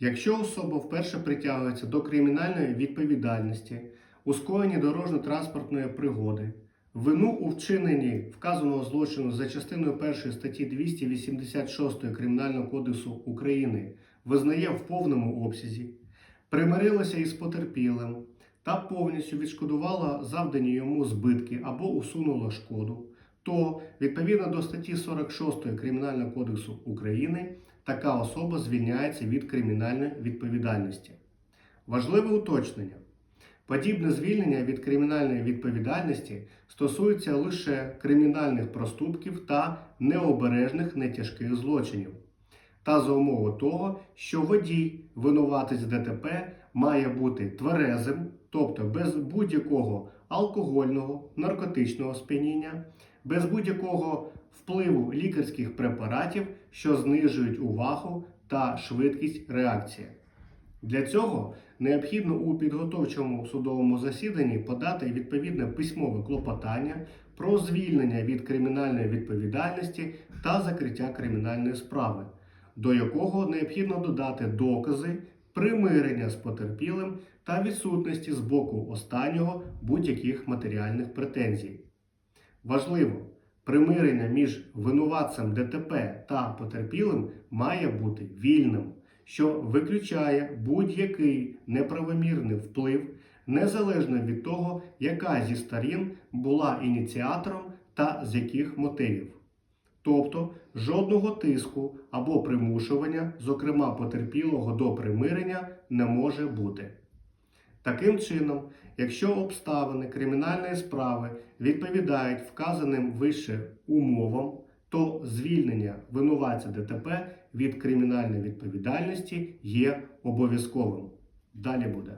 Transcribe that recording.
Якщо особа вперше притягується до кримінальної відповідальності, у скоєнні дорожньо-транспортної пригоди, вину у вчиненні вказаного злочину за частиною 1 статті 286 Кримінального кодексу України визнає в повному обсязі, примирилася із потерпілим та повністю відшкодувала завдані йому збитки або усунула шкоду, то відповідно до статті 46 Кримінального кодексу України така особа звільняється від кримінальної відповідальності. Важливе уточнення. Подібне звільнення від кримінальної відповідальності стосується лише кримінальних проступків та необережних нетяжких злочинів. Та за умови того, що водій, винуватець ДТП, має бути тверезим, тобто без будь-якого алкогольного, наркотичного сп'яніння, без будь-якого впливу лікарських препаратів, що знижують увагу та швидкість реакції. Для цього необхідно у підготовчому судовому засіданні подати відповідне письмове клопотання про звільнення від кримінальної відповідальності та закриття кримінальної справи, до якого необхідно додати докази примирення з потерпілим та відсутності з боку останнього будь-яких матеріальних претензій. Важливо, примирення між винуватцем ДТП та потерпілим має бути вільним, що виключає будь-який неправомірний вплив, незалежно від того, яка зі сторін була ініціатором та з яких мотивів. Тобто жодного тиску або примушування, зокрема потерпілого до примирення, не може бути. Таким чином, якщо обставини кримінальної справи відповідають вказаним вище умовам, то звільнення винуватця ДТП від кримінальної відповідальності є обов'язковим. Далі буде.